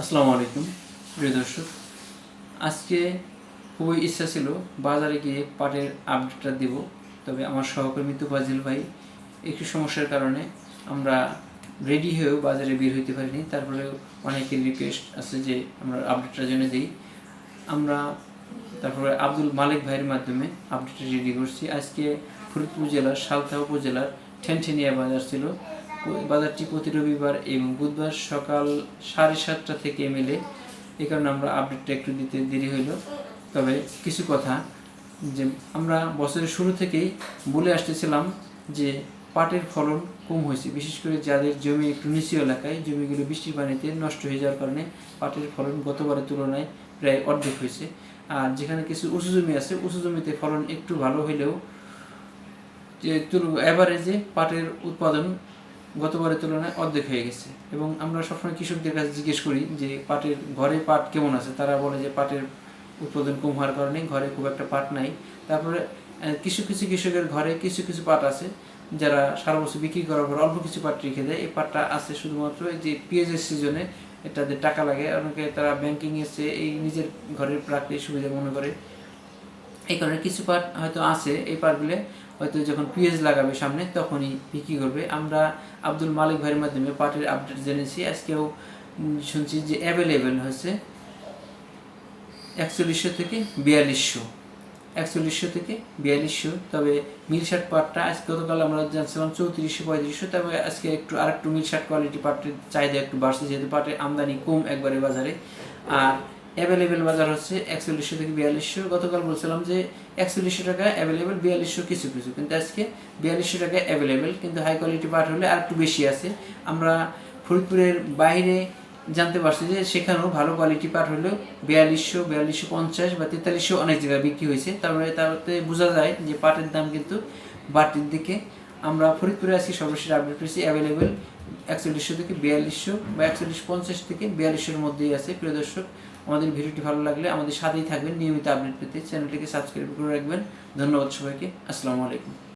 আসসালামু আলাইকুম, প্রিয় দর্শক। আজকে খুবই ইচ্ছা ছিল বাজারে গিয়ে পাটের আপডেটটা দেব, তবে আমার সহকর্মী তুফাজিল ভাই, একটু সমস্যার কারণে আমরা রেডি হয়েও বাজারে বের হইতে পারিনি। তারপরে অনেকের রিকোয়েস্ট আছে যে আমরা আপডেটটা জেনে দিই। আমরা তারপরে আব্দুল মালিক ভাইয়ের মাধ্যমে আপডেটটা রেডি করছি। আজকে ফরিদপুর জেলার সালথা উপজেলার ঠেনঠেনিয়া বাজার ছিল। বাজারটি প্রতি রবিবার এবং বুধবার সকাল সাড়ে সাতটা থেকে মেলে এই কারণে আমরা আপডেটটা একটু দিতে দেরি হইল। তবে কিছু কথা, যে আমরা বছরের শুরু থেকেই বলে আসতেছিলাম যে পাটের ফলন কম হয়েছে। বিশেষ করে যাদের জমি একটু নিচু এলাকায়, জমিগুলো বৃষ্টির পানিতে নষ্ট হয়ে যাওয়ার কারণে পাটের ফলন গতবারের তুলনায় প্রায় অর্ধেক হয়েছে। আর যেখানে কিছু উঁচু জমি আছে, উঁচু জমিতে ফলন একটু ভালো হলেও যে অ্যাভারেজে পাটের উৎপাদন গতবারের তুলনায় অর্ধেক হয়ে গেছে। এবং আমরা সবসময় কৃষকদের কাছে জিজ্ঞেস করি যে, পাটের ঘরে পাট কেমন আছে? তারা বলে যে, পাটের উৎপাদন কম হওয়ার কারণে ঘরে খুব একটা পাট নাই। তারপরে কিছু কিছু কৃষকের ঘরে কিছু কিছু পাট আছে, যারা সারা বছর বিক্রি করার পর অল্প কিছু পাট রেখে দেয়। এই পাটটা আছে শুধুমাত্র এই যে, পেঁয়াজের সিজনে এটাতে টাকা লাগে। অনেকে তারা ব্যাংকিং এসে এই নিজের ঘরের রাখতে সুবিধা মনে করে। এই কারণে কিছু পাট হয়তো আছে, এই পাটগুলো হয়তো যখন পিএস লাগাবে সামনে, তখনই বিক্রি করবে। আমরা আব্দুল মালিক ভাইয়ের মাধ্যমে পাটের আপডেট জেনেছি। আজকেও শুনছি যে অ্যাভেলেবেল হয়েছে একচল্লিশশো থেকে বিয়াল্লিশশো। একচল্লিশশো থেকে বিয়াল্লিশশো। তবে মিল শার্ট পাটটা আজ গতকাল আমরা জানছিলাম চৌত্রিশশো, পঁয়ত্রিশশো। তবে আজকে একটু, আরেকটু মিল শার্ট কোয়ালিটি পাটের চাহিদা একটু বাড়ছে, যেহেতু পাটের আমদানি কম একবারে বাজারে। আর অ্যাভেলেবেল বাজার হচ্ছে একচল্লিশশো থেকে বিয়াল্লিশশো। গতকাল বলছিলাম যে একচল্লিশশো টাকা অ্যাভেলেবেল, বিয়াল্লিশশো কিছু কিছু। কিন্তু আজকে বিয়াল্লিশশো টাকা অ্যাভেলেবেল, কিন্তু হাই কোয়ালিটি পাট হলে আর একটু বেশি আছে। আমরা ফরিদপুরের বাইরে জানতে পারছি যে সেখানেও ভালো কোয়ালিটি পাট হলেও বিয়াল্লিশশো বিয়াল্লিশশো পঞ্চাশ বা তেতাল্লিশশো অনেক জায়গায় বিক্রি হয়েছে। তারপরে তাতে বোঝা যায় যে পাটের দাম কিন্তু বাড়তির দিকে। আমরা ফরিদপুরে আজকে সর্বশেষ আপডেট পেয়েছি অ্যাভেলেবেল একচল্লিশশো থেকে বিয়াল্লিশশো বা একচল্লিশ পঞ্চাশ থেকে বিয়াল্লিশশোর মধ্যেই আছে। প্রিয় দর্শক, আমাদের ভিডিওটি ভালো লাগলে আমাদের সাথেই থাকবেন। নিয়মিত আপডেট পেতে চ্যানেলটিকে সাবস্ক্রাইব করে রাখবেন। ধন্যবাদ সবাইকে। আসসালামু আলাইকুম।